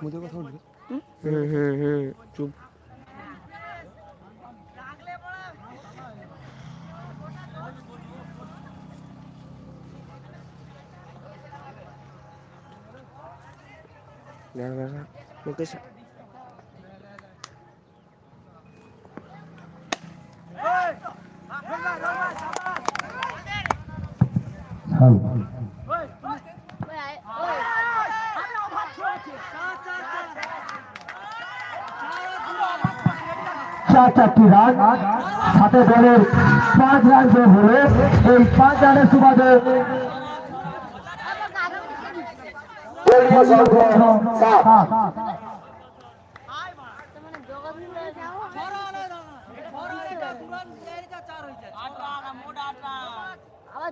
দিকে ওরা মুঝে কথা বলবি হুম হুম হুম চুপ না না না মুকেশ হল চার চারটি রান। সাথে দলের পাঁচ রান যোগ হলো। এই পাঁচ রানের সুবাদে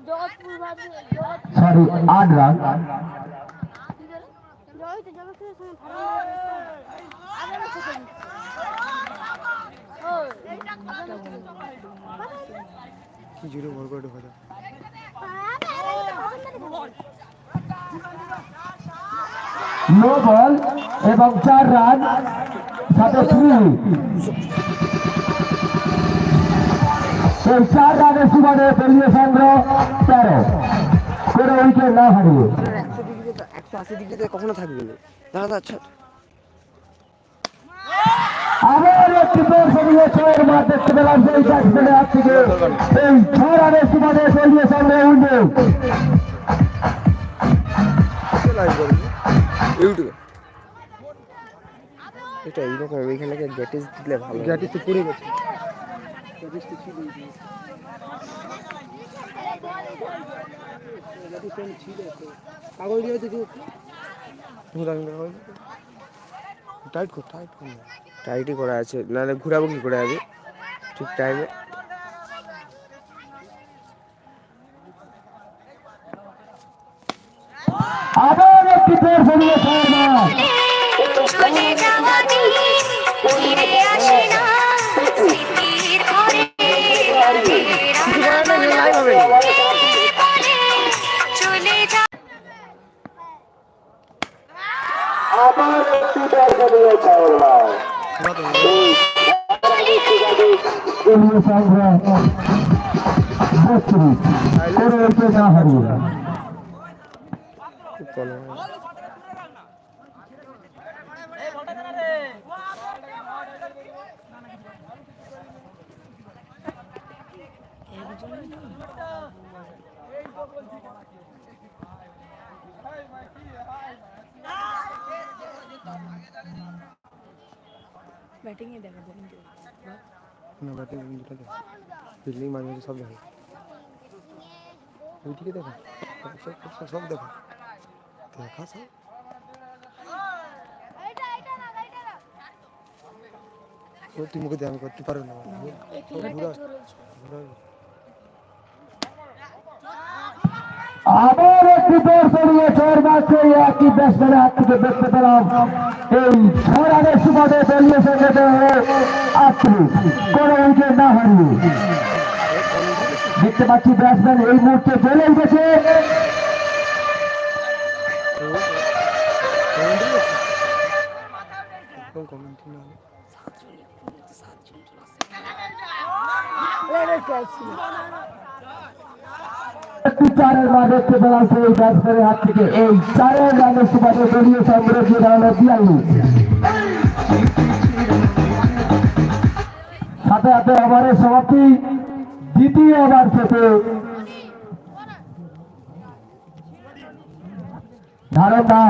জগৎপুর সরি, আট রান। জগৎ জগৎপুরের সঙ্গে ভালো আগে না খেতে কি জোরে ভর করে ঢোকা নো বল এবং চার রান সাথে এই চার রানের সুবাদে দলীয় সংগ্রহ তেরো। কোনো উইকেট না হারিয়ে। একশো আশি ডিগ্রিতে কখনো থাকবে না। দাদা আচ্ছা আবার একটি দর্শনীয় ছয়ের মাঠ দেখতে পেলাম সেই ব্যাটসম্যানের হাত থেকে। এই ছ রানের সুবাদে দলীয় সংগ্রহ উঠবে। ইউটিউবে। এটা এইরকম এইখানে গ্যাটিস দিলে ভালো গ্যাটিস তো পুড়ে গেছে। গ্যাটিস তো ছিল কাগজ দিয়ে দেখি টাইট কর টাইট কর। টাইটই করা আছে। নাহলে ঘুরাবো কি করে আমি ঠিক টাইমে আবার একটি দর্শনীয় ছয়ের মাঠ চলে যাওয়া দিন ফিরে আসে না। স্মৃতির ঘরে চলে যা আবার একটি সংগ্রহ বত্রিশ কোনো উইকেট না ব্যাটিং এ দেখা যাবে না ব্যাটিং দুটো দেখো ফিল্ডিং মাঝে সব দেখো। ওইদিকে দেখো। সব সব দেখো। দেখা সব। তুই মুখে আমি করতে পারো না। আবার একটি দর্শনীয় ছয়ের মাঠে একই ব্যাটসম্যানের হাত থেকে পেলাম এই ছয় রানের সুবাদে দলীয় সংগ্রহ আটত্রিশ কোনো উইকেট না হারিয়ে। দেখতে পাচ্ছি ব্যাটসম্যান এই মুহূর্তে চলে উঠেছে। না ছিল একটি চারের মাঠ দেখতে পেলাম সেই ব্যাটসম্যানের হাত থেকে। এই চারের রানের সুবাদে দলীয় সংগ্রহ দাঁড়ানো বিয়াল্লিশ সাথে সাথে ওভারের সমাপ্তি দ্বিতীয় ওভার থেকে ধারণা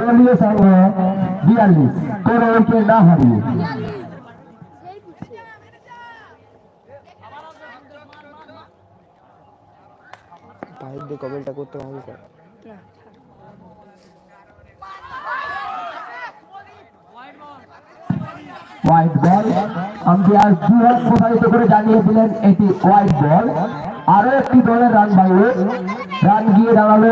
দলীয় সংগ্রহ বিয়াল্লিশ। কোন উইকেট না হারিয়ে। পায়ের দিয়ে কবেলটা করতে পারবে না হোয়াইট বল আম্পায়ার জুরান প্রসারিত করে জানিয়ে দিলেন এটি হোয়াইট বল আরও একটি দলের রান বাইরে রান গিয়ে দাঁড়াল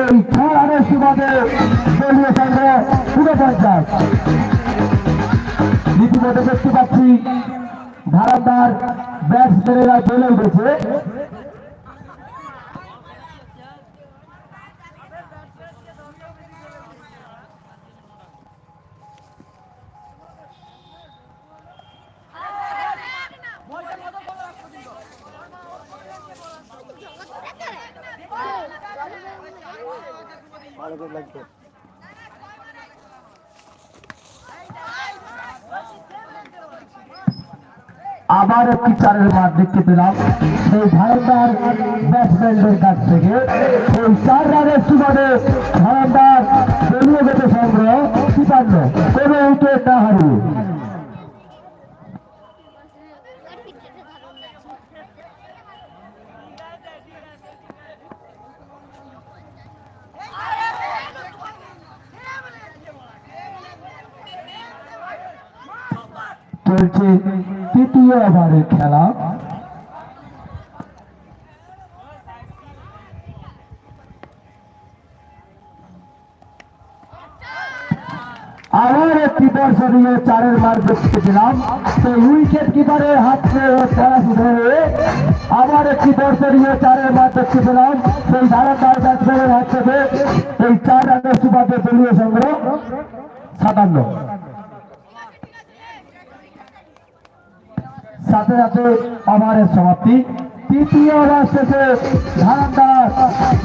এই ছয় রানের সুবাদে দলীয় সংগ্রহ উনপঞ্চাশ রীতিমতো দেখতে পাচ্ছি ধারাদার ব্যাটসম্যানেরা চলে উঠেছে। করে লাগবে। আবার একটি চারের মাঠ দেখতে পেলাম। সেই ধারণদার ব্যাটসম্যানদের কাছ থেকে। সেই চার রানের সুবাদে ধারণদার দলীয় গত সংগ্রহ তিপান্ন কোনো উইকেট না হারিয়ে। চলছে তৃতীয় ওভারের খেলা। আবার একটি দর্শনীয় চারের মার দেখতে পেলাম সেই উইকেট কিপারের হাত শুরু আবার একটি দর্শনীয় চারের মার দেখতে পেলাম সেই ধারাদার ব্যাটসম্যানের হাত থেকে এই চার রানের সুবাদে দলীয় সংগ্রহ সাতান্ন। সাথে সাথে ওভারের সমাপ্তি। তৃতীয়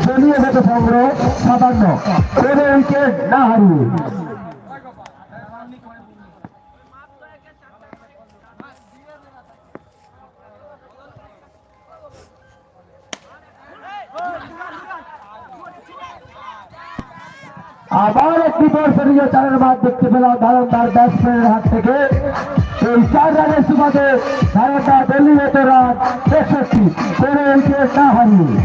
দলীয় আবার একটি দর্শনীয় চারের মাঠ দেখতে পেলাম ধারণদার ব্যাটসম্যানের হাত থেকে। এই চার রানের সুবাদে ধারণদার দলীয়ত রান একষট্টি কোনো উইকেট না হারিয়ে।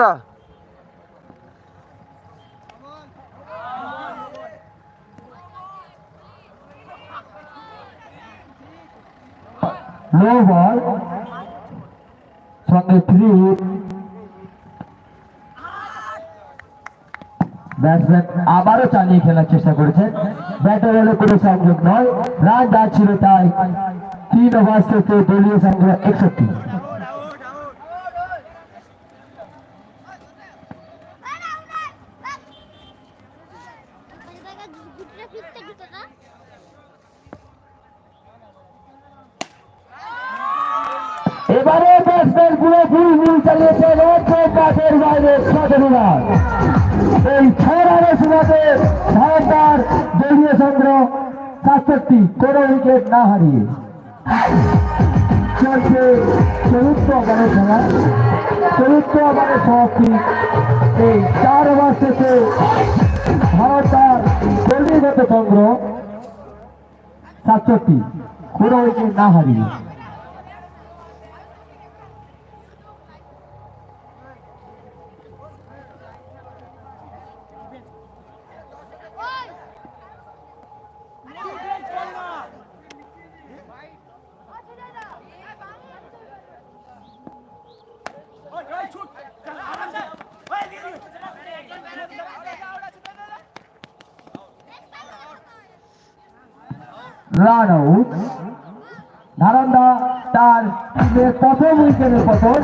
দা নো বল সঙ্গে থ্রি ব্যাটসম্যান আবারও চালিয়ে খেলার চেষ্টা করেছে। ব্যাটার হলে কোনো সংযোগ নয়। রান যা ছিল তাই তিন ওভার থেকে দলীয় সংগ্রহ একষট্টি। এবারে ব্যাটসম্যান পুরো ফুল ফুল চালিয়েছেন একদম মাঠের বাইরে সতেরো এই ছয় রানের সুবাদে ধারণদার দলীয় সংগ্রহ সাতষট্টি কোনো উইকেট না হারিয়ে। চলছে চতুর্থ ওভারের খেলা। চতুর্থ ওভারের সমাপ্তি। এই চার ওভার শেষে ভারতার দলীয়গত সংগ্রহ সাতষট্টি কোনো উইকেট না হারিয়ে। রান আউট ধারণা তার প্রথম উইকেটের পতন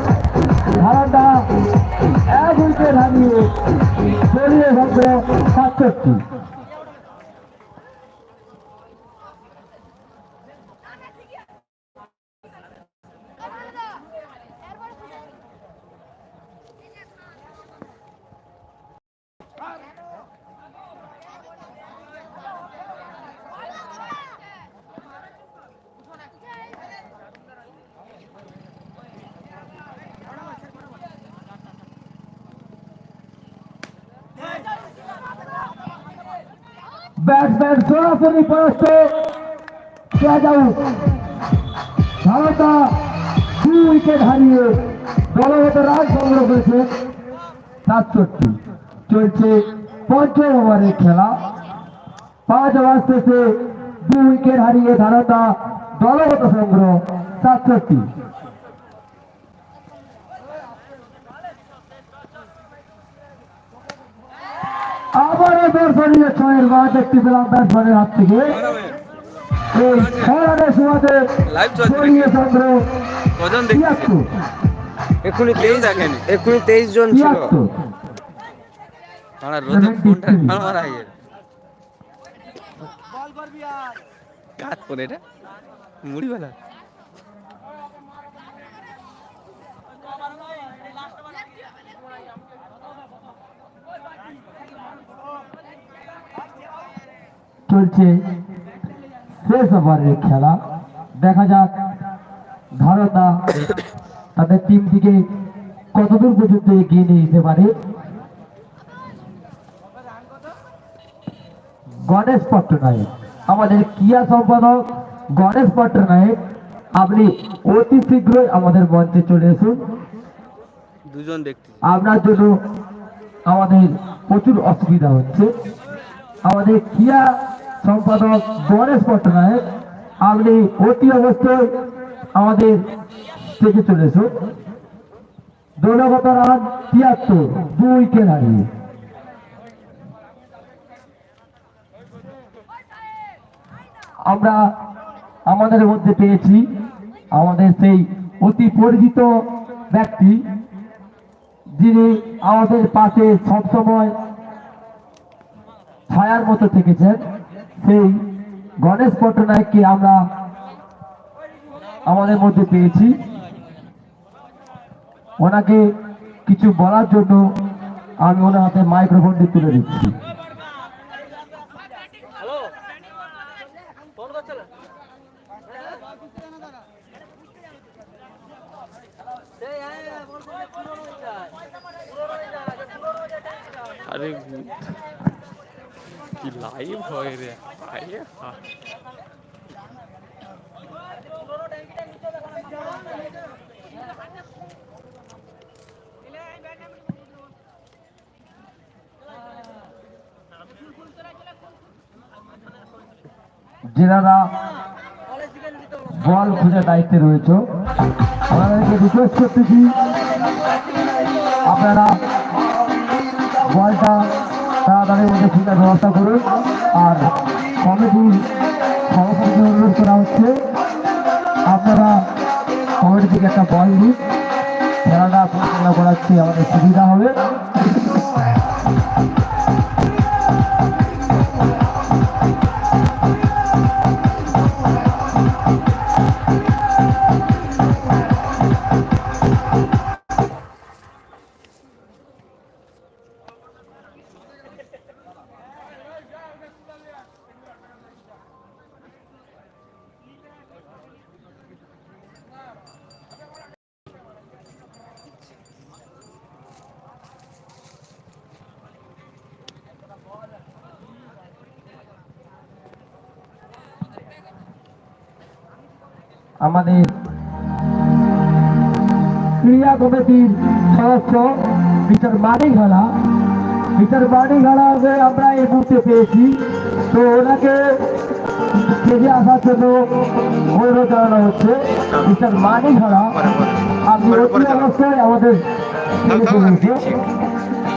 ধারণা এক উইকেট হারিয়ে চলিয়ে থাকবে সাতষট্টি Thank you. ব্যাটসম্যান সরাসরি পরাস্ত ক্যাচ আউট। ভারতা দু উইকেট হারিয়ে দলগত রান সংগ্রহ করেছে সাতষট্টি। চলছে পঞ্চম ওভারের খেলা। পাঁচ ওভার শেষে দু উইকেট হারিয়ে ভারতা দলগত সংগ্রহ সাতষট্টি। আবারও দর্শনীয় ছয়ের মাঠ দেখতে পেলাম ব্যাটসম্যানের হাত থেকে। এই? দলীয় তিয়াত্তর। তেইশ দেখেনি। তেইশ জন ছিল। কাজ করে এটা? মুড়ি বেলা চলছে। শেষ ওভারের খেলা। দেখা যাক ভারতা তাদের টিমটিকে কতদূর পর্যন্ত এগিয়ে নিয়ে যেতে পারে। গণেশ পট্টনায়ক আমাদের ক্রিয়া সম্পাদক গণেশ পট্টনায়ক আপনি অতি শীঘ্রই আমাদের মঞ্চে চলে আসুন দুজন দেখতেছি আপনার জন্য আমাদের প্রচুর অসুবিধা হচ্ছে। আমাদের ক্রিয়া সম্পাদক গণেশ পট্টনায়ক, আপনি অতি অবশ্যই আমাদের স্টেজে চলে এসুন দলগত তিয়াত্তর দু উইকেট হারিয়ে আমরা আমাদের মধ্যে পেয়েছি আমাদের সেই অতি পরিচিত ব্যক্তি, যিনি আমাদের পাশে সবসময় ছায়ার মতো থেকেছেন। সেই গণেশ পট্টনায়ককে আমরা আমাদের মধ্যে পেয়েছি। ওনাকে কিছু বলার জন্য আমি ওনার হাতে মাইক্রোফোনটি তুলে দিচ্ছি। আরে কি লাইভ রে আরে হা যেনারা বল খুঁজে দায়িত্বে রয়েছে আপনাদেরকে রিকোয়েস্ট করতেছি আপনারা বলটা তাড়াতাড়ির মধ্যে খোঁজার ব্যবস্থা করুন। আর কমিটির সভাপতিকে অনুরোধ করা হচ্ছে, আপনারা কমিটি থেকে একটা বল দিন। খেলাটা পরিচালনা করাচ্ছি আমাদের সুবিধা হবে। আমাদের ক্রিয়া কমিটির সদস্য মিস্টার মানিক ঘালা মিস্টার মানিক ঘালাকে আমরা এই মুহূর্তে পেয়েছি তো ওনাকে স্টেজে আসার জন্য অনুরোধ জানানো হচ্ছে। মিস্টার মানিক ঘালা আপনি অতি অবশ্যই আমাদের